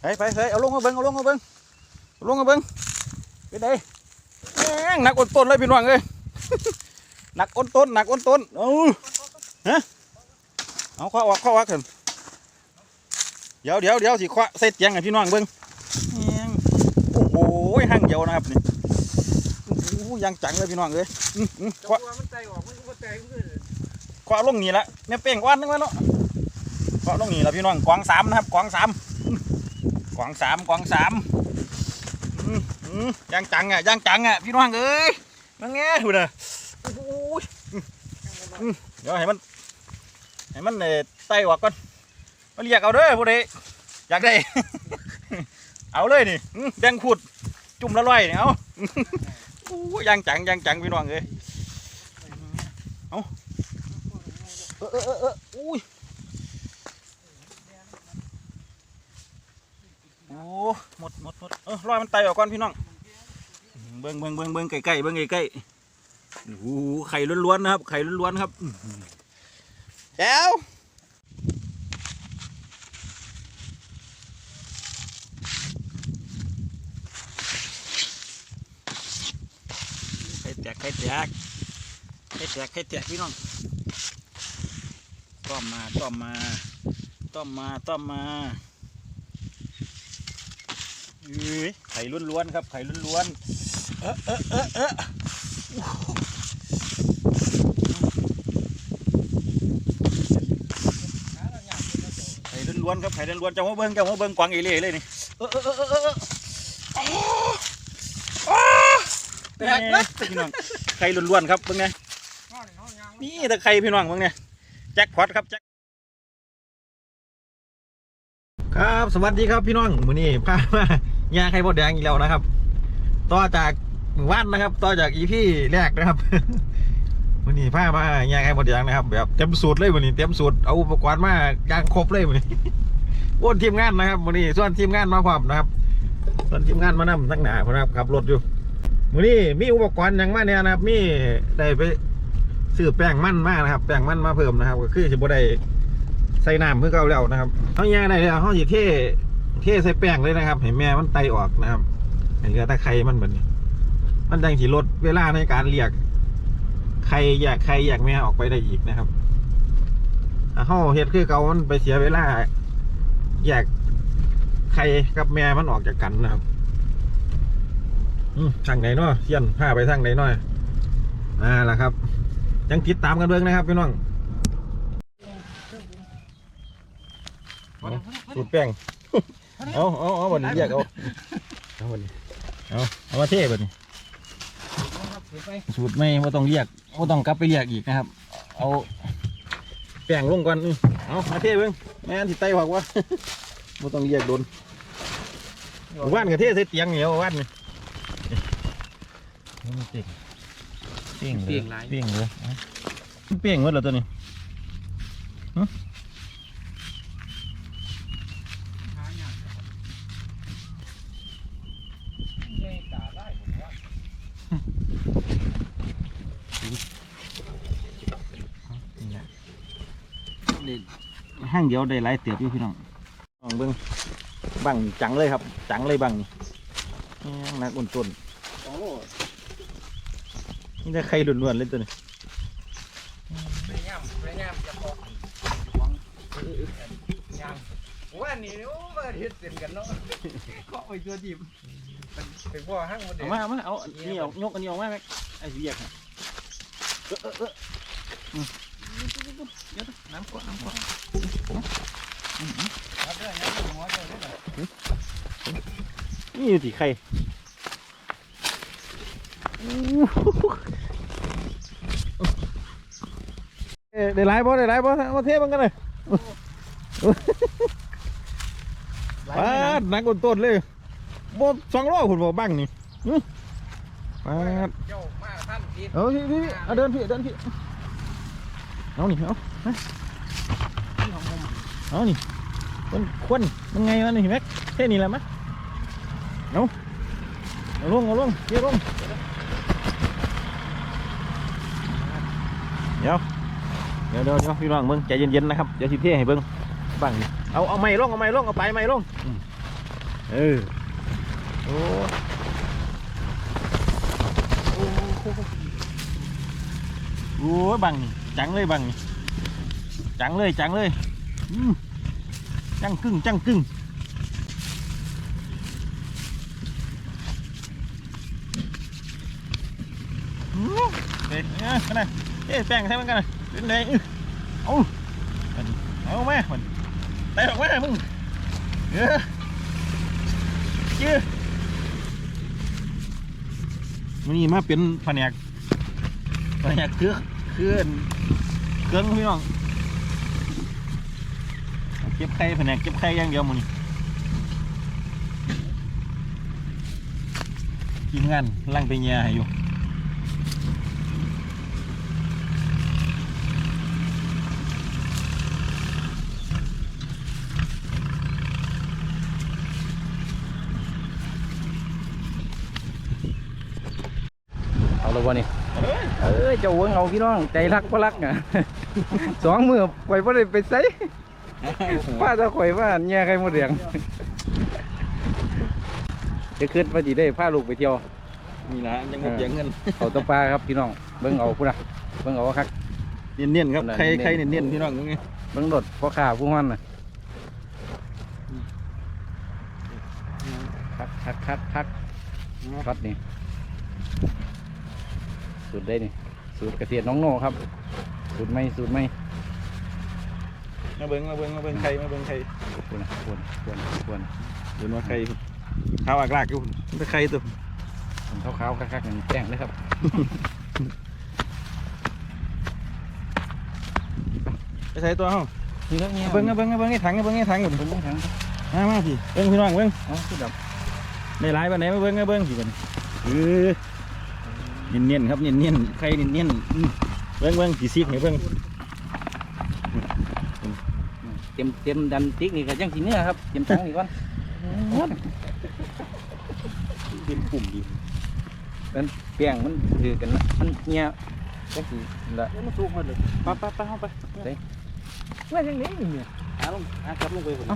ไปไปไปเอาลงมาเบิ้งเอาลงมาเบิ้งเอาลงมาเบิ้งไปไหนแงหนักอ้นต้นเลยพี่น้องเอ้ยหนักอ้นต้นหนักอ้นต้นเอาฮะเอาข้อออกข้อออกเถอะเดี๋ยวเดี๋ยวเดี๋ยวสิข้อใส่เตียงให้พี่น้องเบิ้งโอ้โหห่างเดียวนะครับนี่โอ้ยังจังเลยพี่น้องเอ้ยอื้ออื้าลงนี่ละแม่เป้งวานนึงวะเนาะขวาลงนี่ละพี่น้องกวางสามนะครับกวางสาม วางสามกวางสามย่างจังอะย่างจังอะพี่น้องเอ้ยนั่งแง่ดูเด้อโอ้โหอืมอืมเดี๋ยวให้มันให้มันเอ่ไต่ออกก่อนมาเรียกเอาเด้อพวกนี้อยากได้ เอาเลยนี่แดงขุดจุ่มละร้อยนี่เอาโอ้ยย่างจังย่างจังพี่น้องเอ้ยเออเออเออเอออุ้ยโอ้ หมดหมดหมดเออรอยมันไตออกก่อนพี่น้อง เบิ้งเบิ้งเบิ้งเบิ้งใกล้ๆเบิ้งใกล้ๆโอ้โหไข่ล้วนๆนะครับ ไข่ล้วนๆครับอื้อหือแจ๋วไข่แตกไข่แตกให้แตกให้แตกพี่น้อง ต้อมมา ต้อมมา ต้อมมา ต้อมมา อ้ยไข่ล้วนๆครับ ไข่ล้วนๆเออเออเออเออไข่ล้วนๆครับไข่ล้วนๆจ้ามาเบิ้งจ้ามาเบิ้งกวางเอเล่เลยนี่เออเออเออเออเอออ๋ออ๋อแตกนะพี่น้องไข่ล้วนๆครับเบิ้งไงนี่แตะไคร้พี่น้องมึงเนี่ยแจ็คพอตครับแจ็คครับ สวัสดีครับพี่น้องมื้อนี้พามา ยางไข่บดแดงอีกแล้วนะครับ ต่อจากหมู่บ้านนะครับ ต่อจากอีพี่แรกนะครับมื้อนี้พามายางไข่บดแดงนะครับ แบบเต็มสูตรเลยมื้อนี้เต็มสูตรเอาอุปกรณ์มาอย่างครบเลยมื้อนี้โอ้ทีมงานนะครับมื้อนี้ส่วนทีมงานมาพร้อมนะครับส่วนทีมงานมานำทั้งหน้าพนะครับขับรถอยู่มื้อนี้มีอุปกรณ์หยังมาเนี่ยนะครับ มีได้ไปซื้อแป้งมันมากนะครับ แป้งมันมาเพิ่มนะครับ ก็คือสิบได้ใส่น้ำเพื่อเก่าแล้วนะครับเขาแย่ได้แล้วเขาสิเท่ เทใส่แป้งเลยนะครับให้แม่มันไตออกนะครับให้เหลือแต่ไข่มันเหมือนมันดังสิลดเวลาในการเรียกไข่แยกไข่แยกแม่ออกไปได้อีกนะครับถ้าเขาเฮ็ดคือเก่ามันไปเสียเวลาแยกไข่กับแม่มันออกจากกันนะครับอืมทางไหนเนาะเสียนพาไปทางไหนเนาะอ่าล่ะครับ ยังติดตามกันเบิ่งนะครับพี่น้องเอาสูตรแป้ง เอาเอาเอาวันนี้เรียกเอาเอาวันนี้เอาเอามาเทบันนี้สูตรไม่ว่าต้องเรียกว่าต้องกลับไปเรียกอีกนะครับ เอาแป้งลงก่อนอื้อเอามาเทเบิ่งแม่นที่ไตหักวะว่าต้องเรียกโดนว่านกับเทใส่เตียงเหนียวว่านนี่นี่มันเตียงเตียงเลยเตียงเลยเอาเปียงหมดแล้วตัวนี้ ห้างเดียวได้หลายเตียบอยู่พี่น้องลองเบิ้งบังจังเลยครับ จังเลยบังนี่แม่งนักอุ่นต้นนี่ได้ไข่ล้วนๆเลยตัวนี้ไปย่ำไปย่ำจะบอกย่ำว่านี่โอ้มาเฮ็ดเต็มกันเนาะเกาะไปตัวดิบไปพ่อห้างมันเด็เอามาเอามาเอาอันนี่เอายกอันนี้ออกมาไหมไอ้เสียกน่ะเออเออเอออืม เดี๋ยวนะน้ำก่อนน้ำก่อนครับเรื่องนี้หัวเจ้าเนี่ยนี่อยู่ที่ไข่เอ้ยได้หลายบ่ได้หลายบ่เอามาเทมันกันเลยปาดหนักกว่าต้นเลยบ่สองโลคุณบ่บังนี่อื้อปาดเจ้ามาท่านกินเอาพี่พี่เอาเดินพี่เดินพี่เอานี่เอามา เอานี่มันควนมันไงวะนี่แม็กแค่นี้แหละมั้ยเอาเอาลงเอาลงเดี๋ยวลงเดี๋ยวเดี๋ยวเดี๋ยวเดี๋ยวพี่น้องเบิ่งใจเย็นๆนะครับเดี๋ยวสิเทให้เบิ่งบังนี่เอาเอาไม้ลงเอาไม้ลงเอาไปไม้ลงอืมเออโอ้โอ้โอ้ยบังนี่จังเลยบังนี่ จังเลยจังเลยจังกึ่งจังกึ่งเอ๊ะเอ๊ะกันนะเอ๊ะแป้งใช่มันกันนะเป็นไงอื้อเอามันเอามามันไปออกมามึงเออเจ้อมันนี่มาเป็นแผนกแผนกเครื่อเครื่อเครื่องพี่น้อง ก็บไข่แผนกเก็บไข่อย่างเดียวมันนี่ทีมงานลั่งไปเงียอยู่เอาละวะนี่เอ้ยเอ้ยเจ้าเวิงเอาพี่น้องใจรักบ่รักอะสองมือข่อยบ่ได้ไปไส ป้าจะข่อยว่าแย่ใครหมดเรียงจะขึ้นว่าสิได้พาลูกไปเที่ยวมีนะยังหมดเสียเงินเขาตะปลาครับพี่น้องเบิ่งเอาพุ่นน่ะเบิ่งเอาคักเนียนๆครับนั่นไข่เนียนๆไข่เนียนๆพี่น้องตรงนี้เบิ่งรถพ่อข้าผู้ฮั่นน่ะคักคักคักคักคัดนี่สูตรได้นี่สูตรเกษตรน้องโน่ครับสูตรไม่สูตรไม่ มาเบิ้งมาเบิ้งมาเบิ้งไข่มาเบิ้งไข่ควรควรควรควรเดินมาไข่ข้าวอากลากอยู่มันเป็นไข่ตัวผมขาวๆคักๆอย่างนี้แจ้งเลยครับไปใส่ตัวเฮานี่แล้วเนี่ยเบิ้งมาเบิ้งมาเบิ้งไอ้ถังมาเบิ้งไอ้ถังอยู่เบิ่งทั้งมามาสิเบิ้งพี่น้องเบิ้งอ๋อคือแบบในหลายปานไหนมาเบิ้งมาเบิ้งสิบัดนี้เออเนียนๆครับเนียนๆไข่เนียนๆอืมเบิ้งเบิ้งสีซีกให้เบิ้งเต็มเต็มดันติ๊กนี่ก็ยังสีเนื้อครับเต็มถังนี่ก่อนเป็นปุ่มดีเป็นแป้งมันถือกันนะมันเงี้ยก็คือละมันสูงหมดเลยไปไปไปเข้าไปว่าจังนี้เนี่ยหาลงหากลับลงไปพุ่น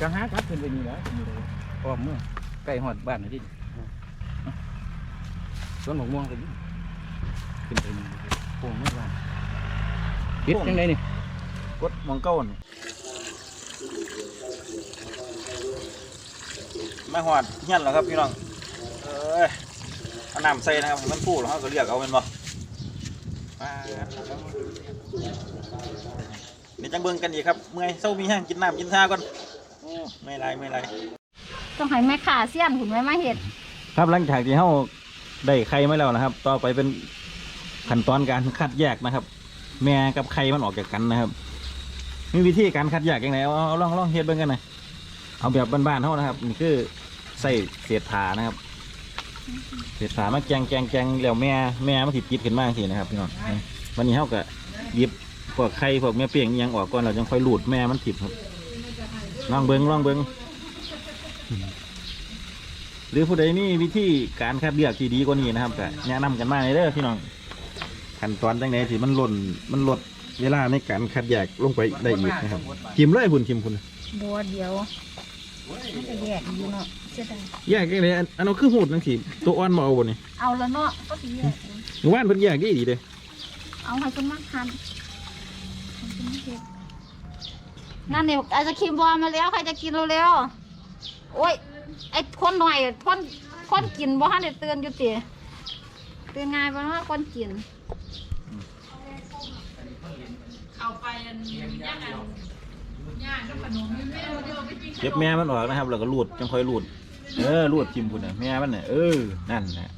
จะหาครับขึ้นไปนี่แล้วพร้อมเมื่อใกล้หอดบ้านเลยที่สวนหมกม่วงกันขึ้นไปนี่โค้งเมื่อบ้านปิดจังไดนี่กดหมองเก้านี่ มาหอดเฮียนแล้วครับพี่น้องเอ้ยเอาน้ำใส่นะครับให้มันฟูแล้วเขาก็เรียกเอาเป็นบ่มาเดี๋ยวจังเบิ่งกันอีกครับ เมื่อยเศร้ามีแห้งกินน้ำกินชาก่อนโอ้ไม่ไรไม่ไรต้องให้แม่ขาเสี้ยนหุ่นไว้มาเห็ด ครับหลังจากที่เราได้ไข่มาแล้วนะครับ ต่อไปเป็นขั้นตอนการคัดแยกนะครับ แม่กับไข่มันออกจากกันนะครับ มีวิธีการคัดแยกยังไงเอาลองลองเฮ็ดเบิ่งกันหน่อยเอาแบบบ้านๆเท่านะครับนี่คือใส่เศษผานะครับเศษผามาแกงแกงแกงแล้วแม่แม่มันติดจิตขึ้นมากสินะครับพี่น้องวันนี้เขาก็หยิบพวกไข่พวกแม่เปียงยังออกก่อนเราจังค่อยหลูดแม่มันติดครับลองเบิ่งลองเบิ่งหรือผู้ใดมีวิธีการคัดเลือกที่ดีกว่านี้นะครับก็แนะนำกันมาเลยเด้อพี่น้องขั้นตอนจังไหนที่มันหล่นมันหลด เวลาในการคัดแยกลงไปได้อีกนะครับทิมเลยคุณทิมคุณบัวเดียวมันจะแยกอยู่เนาะเสียดายแยกยังไงอันอันนั้นคือหูดนังสีตัวอ่อนมาเอาบนนี่เอาแล้วเนาะก็สิแยกหมู่บ้านเพิ่นแยกดีดีเลยเอาให้คนมาทันให้คนมาเฮ็ดนั่นเนี่ยอาจจะคิมบอลมาแล้วใครจะกินเร็วๆโอ้ยไอ้คนหน่อยคนคนกินบ่ทันได้เตือนอยู่ติเตือนง่ายบ่เนาะคนกิน เก็บแม่มันออกนะครับ แล้วก็รูดจังค่อยรูด เออรูดทิมคุณน่ะแม่มันน่ะเออนั่นนะ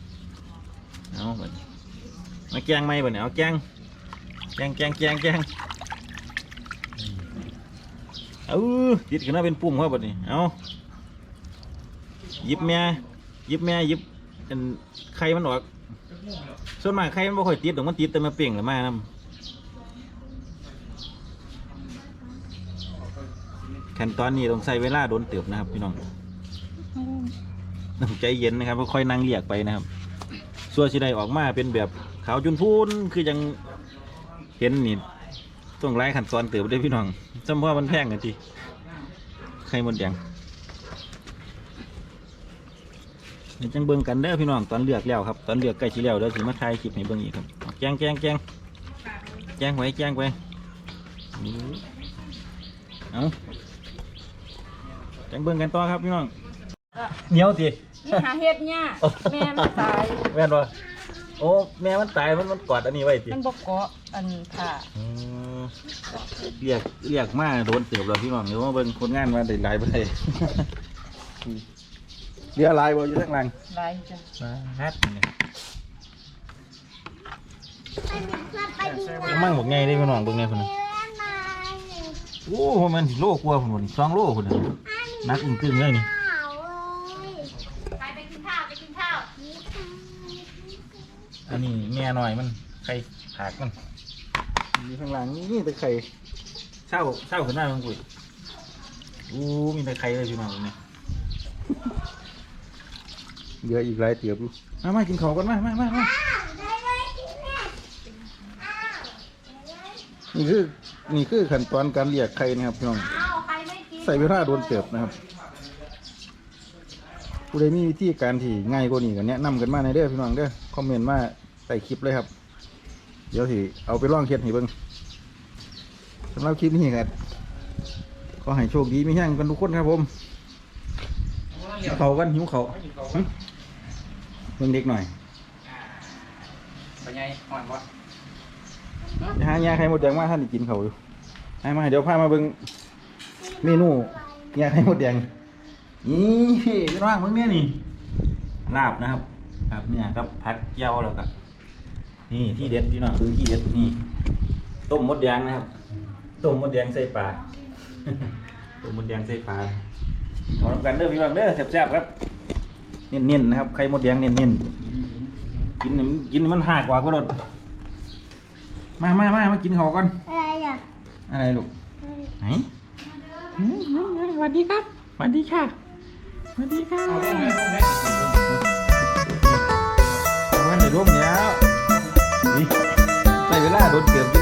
เอาบัดนี้มาแกงไหมบัดนี้เอาแกงแกงแกงแกงแกงเอาติดขึ้นมาเป็นปุ่มครับบัดนี้เอาหยิบแม่หยิบแม่หยิบอันไข่มันออกส่วนมากไข่มันบ่ค่อยติดหรอกมันติดแต่มาเปล่งหรือมา ขั้นตอนนี้ต้องใช้เวลาโดนเติบนะครับพี่น้องต้องใจเย็นนะครับค่อยๆนั่งเรียกไปนะครับส่วนสิได้ออกมาเป็นแบบขาวจุนพูนคือยังเห็นนี่ต้องไล่ขั้นตอนเติบได้อพี่น้องจำว่ามันแพงกันทีไข่มดแดงเดี๋ยวจังเบิ่งกันเด้อพี่น้องตอนเลือกแล้วครับตอนเลือกใกล้สิแล้วเดี๋ยวสิมาถ่ายคลิปให้เบิ่งอีกครับแกงแกงแกงแกงไว้แกงไว้เอา จังเบิ่งกันต่อครับพี่น้องเหนียวสินี่หาเห็ดเนี่ยแม่มันตาย แม่นบ่โอ้แม่มันตายมันมันกอดอันนี้ไว้สิมันบกเกาะอันค่ะอืมเรียกเรียกมาโดนเติบแล้วพี่น้องเดี๋ยวมาเบิ่งผลงานมาได้หลายบ่ได้เรือลายบ่อยู่ข้างหล่างลายจ้ะฮัดนี่มั่งบอกไงได้พี่น้องเบิ่งไงพุ่นน่ะโอ้โหมันสิโลกว่าพุ่นบ่นี่สองโลพุ่นน่ะ นักอึ้งตึงเลยนี่ไปไปกินข้าวไปกินข้าวอันนี้แม่น้อยมันไข่ผากมันอยู่ข้างหลังนี่แต่ไข่เศร้าเศร้าขึ้นหน้ามันกุยอู้มีแต่ไข่เลยพี่น้องเนี่ยเยอะอีกหลายเตียบอยู่มามากินข้าวกันมามามามานี่คือนี่คือขั้นตอนการเรียกไข่นะครับพี่น้องอ้าว ใส่เวลาโดนเติบนะครับผู้ใดมีวิธีการที่ง่ายกว่านี้กันแนะนำกันมาในเด้อพี่น้องเด้อคอมเมนต์มาใส่คลิปเลยครับ เดี๋ยวสิเอาไปลองเฮ็ดให้เบิ่งสำหรับคลิปนี้ครับก็ให้โชคดีมีแห้งกันทุกคนครับผมเขากันหิวเขาวหึเบิ่งเด็กหน่อยไปไงอ่อนวะยวหายาใครหมดแดงมาท่านกินเขาอยู่ให้มาเดี๋ยวพามาเบิ่ง เมนูยาไข่หมดแดงนี่พี่น้องมึงเนี่ยนี่ลาบนะครับครับเนี่ยครับผัดเจียวแล้วก็นี่ที่เด็ดพี่น้องคือที่เด็ดนี่ต้มมดแดงนะครับต้มมดแดงใส่ปลาต้มมดแดงใส่ปลาขอทำกันเด้อพี่น้องเด้อแซ่บๆครับเน้นๆนะครับไข่หมดแดงเน้นๆกินให้มันกินให้มันหักกว่าก็รดมามามามากินเขาวก่อนอะไรอะอะไรลูกไหน สวัสดีครับสวัสดีค่ะสวัสดีค่ะมาในร่มแล้วนี่ใส่เวลาโดนเกือบอยู่